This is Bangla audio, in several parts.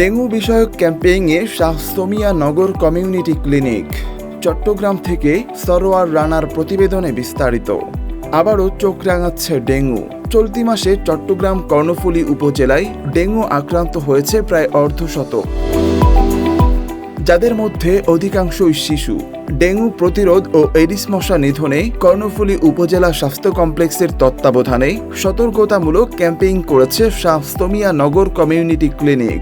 ডেঙ্গু বিষয়ক ক্যাম্পেইনে শাহস্তমিয়া নগর কমিউনিটি ক্লিনিক, চট্টগ্রাম থেকে সরোয়ার রানার প্রতিবেদনে বিস্তারিত। আবারও চোখ রাঙাচ্ছে ডেঙ্গু। চলতি মাসে চট্টগ্রাম কর্ণফুলী উপজেলায় ডেঙ্গু আক্রান্ত হয়েছে প্রায় অর্ধশতক যাদের মধ্যে অধিকাংশই শিশু। ডেঙ্গু প্রতিরোধ ও এডিস মশা নিধনে কর্ণফুলী উপজেলা স্বাস্থ্য কমপ্লেক্সের তত্ত্বাবধানে সতর্কতামূলক ক্যাম্পেইন করেছে শাহস্তমিয়া নগর কমিউনিটি ক্লিনিক।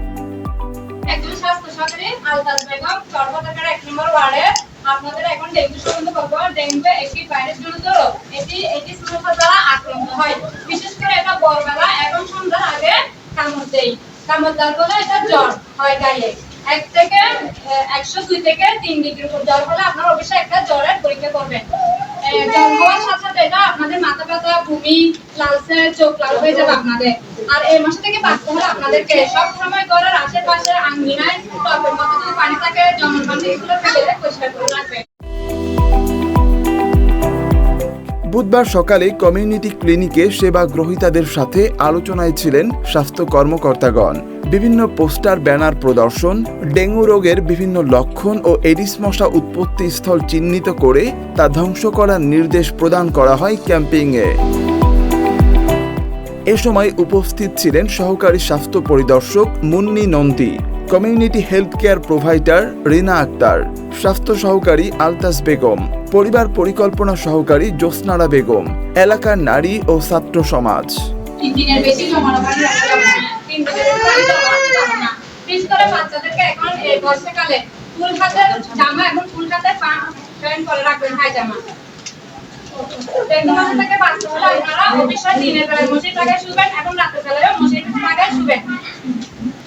সহকারী আলতাজ বেগম সর্বদাকার এক নম্বর ওয়ার্ডে। আপনাদের এখন ডেঙ্গু সম্বন্ধে বলব ডেঙ্গু একটি ভাইরাস জনিত রোগ। এটি এটি মশা দ্বারা আক্রান্ত হয়। বিশেষ করে এটা ভোরবেলা এবং সন্ধ্যার আগে কামড় দেয়। কামড় দেওয়ার ফলে এটা জ্বর হয় গায়ে। এক থেকে একশো দুই থেকে তিন উপর জ্বর হলে আপনার অবশ্যই একটা জ্বরের পরীক্ষা করবেন আহ, জ্বর হওয়ার সাথে সাথে এটা আপনাদের ভূমি ব্যথা চোখ লাল হয়ে যাবে আপনাদের। আর এই মাসে থেকে বাঁচতে হলে আপনাদেরকে। সব সময় ঘরের আশেপাশে আঙ্গিনায় পানি থাকে জমন এগুলো বুধবার সকালে কমিউনিটি ক্লিনিকে সেবা গ্রহীতাদের সাথে আলোচনায় ছিলেন স্বাস্থ্য কর্মকর্তাগণ। বিভিন্ন পোস্টার, ব্যানার প্রদর্শন, ডেঙ্গু রোগের বিভিন্ন লক্ষণ ও এডিস মশা উৎপত্তি স্থল চিহ্নিত করে তা ধ্বংস করার নির্দেশ প্রদান করা হয় ক্যাম্পেইনে এ সময় উপস্থিত ছিলেন সহকারী স্বাস্থ্য পরিদর্শক Munni Nandi community health care provider Rina Akter, স্বাস্থ্য সহকারী আলতাস বেগম, পরিবার পরিকল্পনা সহকারী জ্যোৎস্নারা বেগম, এলাকার নারী ও ছাত্র সমাজ। ফুল জামা ফুল করে রাখবেন জামা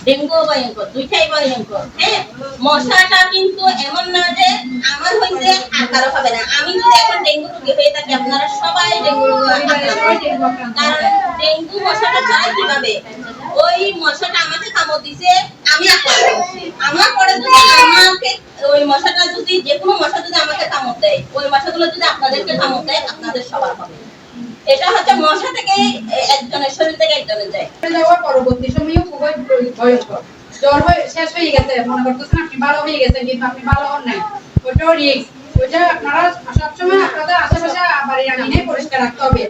ডেঙ্গু ভয়ঙ্কর দুইটাই ভয়ঙ্কর। হ্যাঁ মশাটা কিন্তু এমন না যে আমার আর কারও হবে না। আমি যদি এখন ডেঙ্গু রোগী হয়ে থাকি আপনারা সবাই ডেঙ্গু রোগে কারণ ডেঙ্গু মশাটা যায় কীভাবে? ওই মশাটা আমাকে কামড় দিছে আমি আমার পরে যদি আমাকে ওই মশাটা যদি, যে কোনো মশা যদি আমাকে কামড় দেয়, ওই মশাগুলো যদি আপনাদেরকে কামড় দেয়, আপনাদের সবার হবে। এটা হচ্ছে মশা থেকে একজনের শরীর থেকে একজনের যায়। যাওয়ার পরবর্তী সময়ও খুবই ভয়ঙ্কর। জ্বর হয়ে, শেষ হয়ে গেছে, মনে করতেছেন আপনি ভালো হয়ে গেছেন কিন্তু আপনি ভালো হন নাই। ওইটাও রিস্ক ওইটা আপনারা সবসময় আপনাদের আশেপাশে বাড়ির আঙিনে পরিষ্কার রাখতে হবে।